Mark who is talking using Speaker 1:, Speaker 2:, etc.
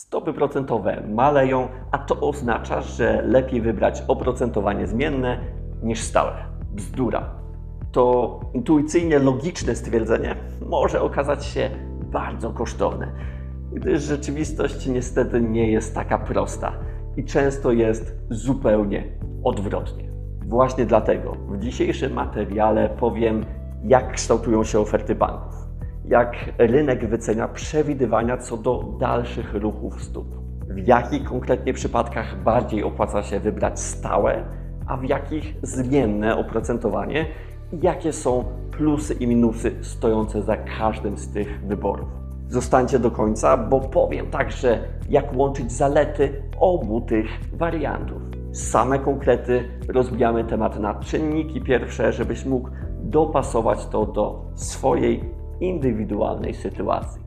Speaker 1: Stopy procentowe maleją, a to oznacza, że lepiej wybrać oprocentowanie zmienne niż stałe. Bzdura. To intuicyjnie logiczne stwierdzenie może okazać się bardzo kosztowne, gdyż rzeczywistość niestety nie jest taka prosta i często jest zupełnie odwrotnie. Właśnie dlatego w dzisiejszym materiale powiem, jak kształtują się oferty banków, jak rynek wycenia przewidywania co do dalszych ruchów stóp, w jakich konkretnie przypadkach bardziej opłaca się wybrać stałe, a w jakich zmienne oprocentowanie i jakie są plusy i minusy stojące za każdym z tych wyborów. Zostańcie do końca, bo powiem także, jak łączyć zalety obu tych wariantów. Same konkrety rozbijamy temat na czynniki pierwsze, żebyś mógł dopasować to do swojej indywidualnej sytuacji.